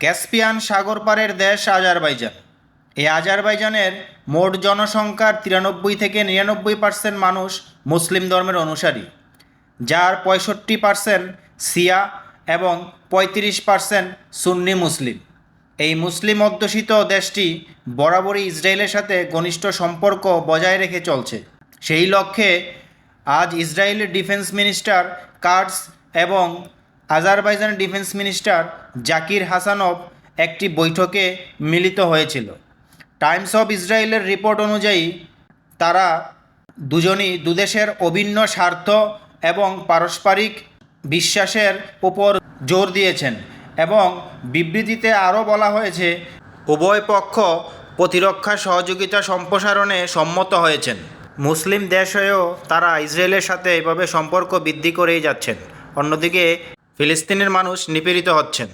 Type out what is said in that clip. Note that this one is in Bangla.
ক্যাসপিয়ান সাগর পাড়ের দেশ আজারবাইজান। এই আজারবাইজানের মোট জনসংখ্যার তিরানব্বই থেকে নিরানব্বই পার্সেন্ট মানুষ মুসলিম ধর্মের অনুসারী, যার পঁয়ষট্টি পার্সেন্ট সিয়া এবং পঁয়ত্রিশ পার্সেন্ট সুন্নি মুসলিম। এই মুসলিম অধ্যুষিত দেশটি বরাবরই ইসরায়েলের সাথে ঘনিষ্ঠ সম্পর্ক বজায় রেখে চলছে। সেই লক্ষ্যে আজ ইসরায়েলের ডিফেন্স মিনিস্টার কার্ডস এবং Azerbaijan defence minister Zakir Hasanov একটি বৈঠকে মিলিত হয়েছিল। টাইমস অফ ইসরায়েলের রিপোর্ট অনুযায়ী, তারা দুজনই দুদেশের অভিন্ন স্বার্থ এবং পারস্পরিক বিশ্বাসের উপর জোর দিয়েছেন এবং বিবৃতিতে আরও বলা হয়েছে, উভয় পক্ষ প্রতিরক্ষা সহযোগিতা সম্প্রসারণে সম্মত হয়েছেন। মুসলিম দেশ হয়েও তারা ইসরায়েলের সাথে এভাবে সম্পর্ক বৃদ্ধি করেই যাচ্ছেন। অন্যদিকে ফিলিস্তিনের মানুষ নিপীড়িত হচ্ছেন।